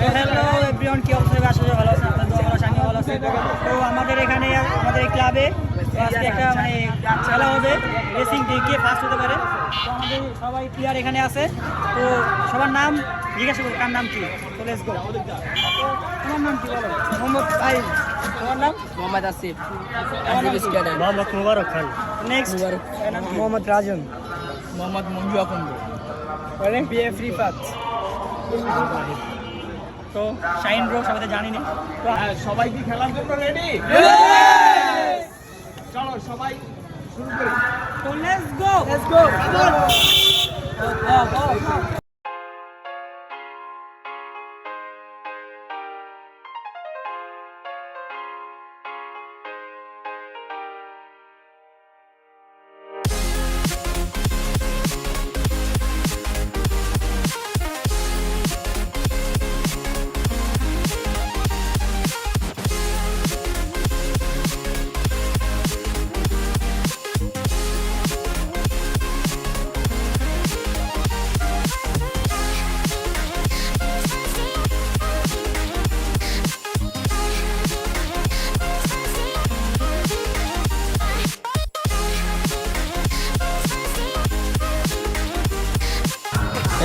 Hello everyone কি অবস্থা? করি ভালো আছেন আপনার দোয়া ভালো আছে, আমিও ভালো আছি তো আমাদের এখানে আমাদের এই ক্লাবে আজকে একটা মানে খেলা হবে রেসিং কে ফার্স্ট হতে পারে। তো আমাদের সবাই প্লেয়ার এখানে আছে। তো সবার নাম জিজ্ঞাসা করব কার নাম কি? তো লেটস গো তোমার নাম কি বলো? মোহাম্মদ সাহিল। তোমার নাম? মোহাম্মদ আসিফ। আমার নাম আসিফ কি? মোহাম্মদ মুবারক খান। নেক্সট মোহাম্মদ রাজন। মোহাম্মদ মঞ্জু আকন্দ বলেন বিএফ রিফাত। তো শাইন ব্রো সবাই তো জানি না তো সবাই কি খেলার জন্য রেডি চলো সবাই শুরু করি। তো let's go let's go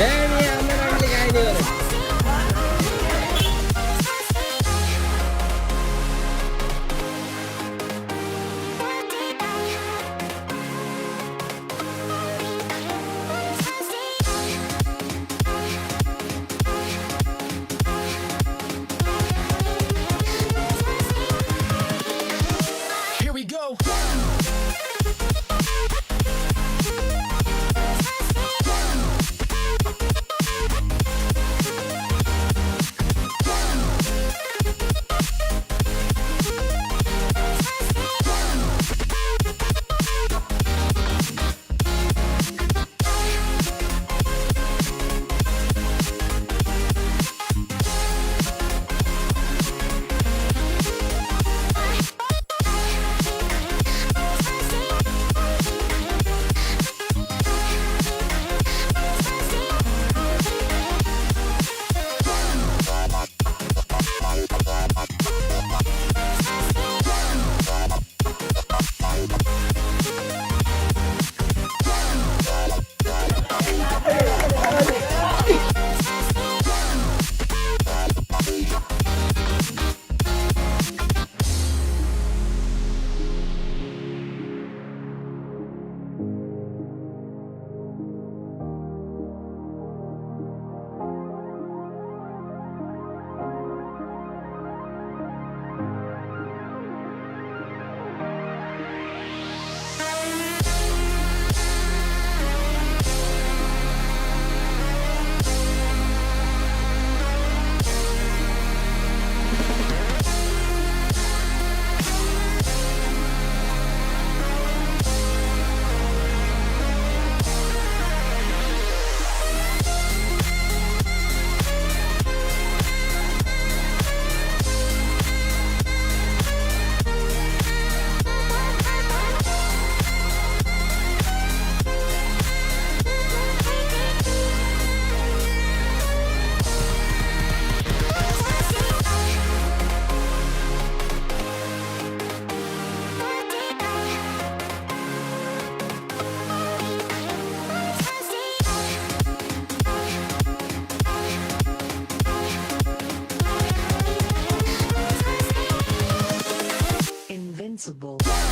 Hey! Jungle.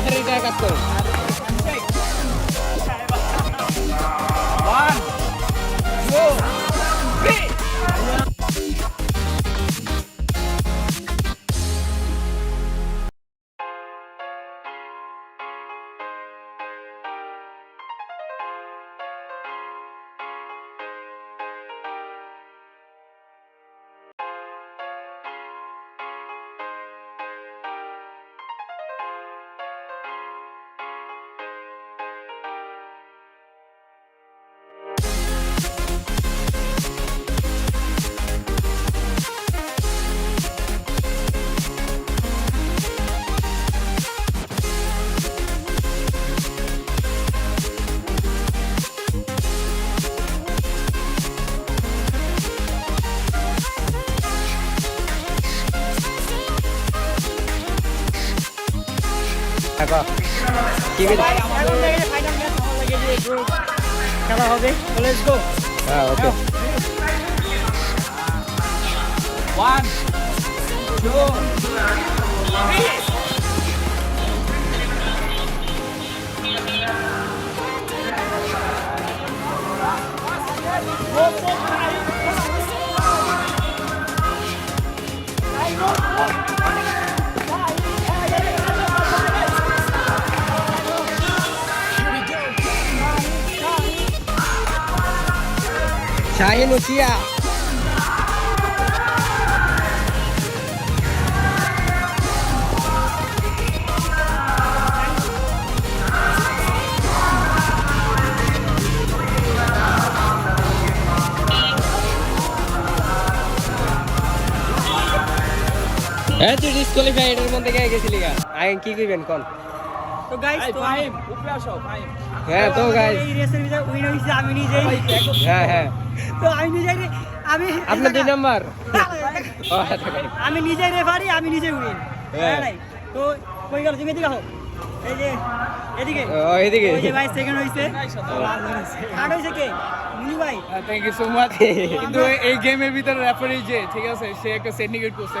আপনার কাজ করুন দেখো কি বলছিস এখন থেকে ফাইনাল ম্যাচ আমার লাগে যে group খেলা হবে লেটস গো হ্যাঁ ওকে ওয়ান টু শাহিন উচিয়া হ্যাঁ তুই ডিসকোয়ালিফাইড এর মধ্যে গেছিলি গা আগে কি কইবেন কোন তো গাইস তো হ্যাঁ তো গাইস এই রেসের ভিতরে উইন হইছে আমি নিজেই। হ্যাঁ হ্যাঁ। তো আমি নিজেই রে- আমি আপনার দুই নাম্বার আমি নিজেই রেফারি আমি নিজে উইন হ্যাঁ। তো কই গেল? তুমি এদিকে আহো। এই যে এদিকে। ও এদিকে। ওই যে ভাই সেকেন্ড হইছে থার্ড হইছে কে? মুনি ভাই। থ্যাংক ইউ সো মাচ কিন্তু এই গেমের ভিতরে রেফারি যে ঠিক আছে? সে একটা সিন্ডিকেট করছে।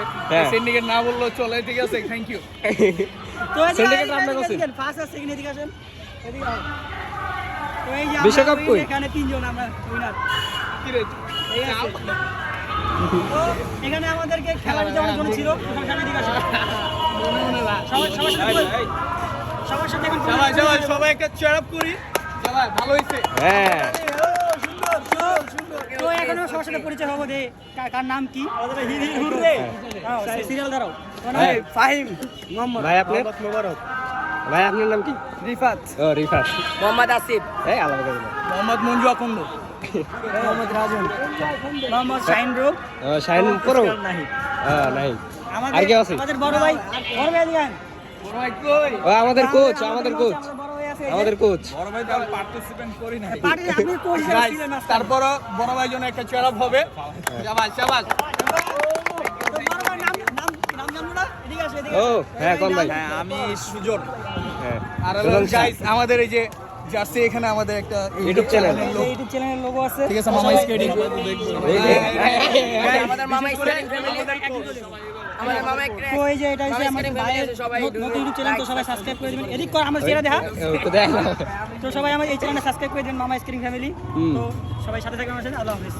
সিন্ডিকেট না বলল চলে ঠিক আছে? থ্যাংক ইউ তো এদিকে রান্না করছে। ফার্স্ট আর সেকেন্ড এদিকে আসেন। এদিকে তো এই বিশ্বকাপ কই? এখানে তিনজন আমরা উইনার কি রে এই এখানে আমাদেরকে খেলা দিতে অনেকজন ছিল সামনে এদিকে আসেন। সবার সবার সাথে সবার সাথে এখন সবাই সবাই সবাই একটা চেয়ার আপ করি। সবাই ভালো হইছে। হ্যাঁ। তো এখনও সবার সাথে পরিচয় হব কার- কার নাম কি? সিরিয়াল দাঁড়াও। হ্যাঁ। ফাহিম ভাই আপনার ভাই আপনার নাম কি? রিফাত। ও রিফাত। মোহাম্মদ আসিফ। এই আলাদা করে মোহাম্মদ মঞ্জু আকন্দ। মোহাম্মদ রাজন। মোহাম্মদ শাহিন রূপ। শাহিন পড়ো হ্যাঁ নাই আর কে আছে? আমাদের বড় ভাই বড় ভাই দিগান। বড় ভাই কই? ও আমাদের কোচ আমাদের কোচ বড় ভাই আছে। আমাদের কোচ বড় ভাই পার্টিসিপেন্ট করি না আপনি কোচ ছিলেন তারপর বড় ভাই জন্য একটা চেয়ার হবে। শাবাশ শাবাশ তো বড় ভাই নাম নাম নাম জানো না এদিকে আসো এদিকে ও, হ্যাঁ, কোন ভাই? হ্যাঁ আমি সুজন। হ্যাঁ। আর গাইস আমাদের এই যে জার্সি এখানে আমাদের একটা ইউটিউব চ্যানেল ইউটিউব চ্যানেলের লোগো আছে। ঠিক আছে মামা স্কেটিং আমাদের মামা স্কেটিং তো যে এটা হচ্ছে আমাদের ভাইয়ের নতুন ইউটিউব চ্যানেল তো সবাই সাবস্ক্রাইব করে দিবেন। এদিক কর আমার চেহারা দেখা তো দেখ তো সবাই আমার এই চ্যানেলটা সাবস্ক্রাইব করে দিবেন মামা স্ক্রিন ফ্যামিলি তো সবাই সাথে থাকবেন আমার সাথে। আল্লাহ হাফিজ।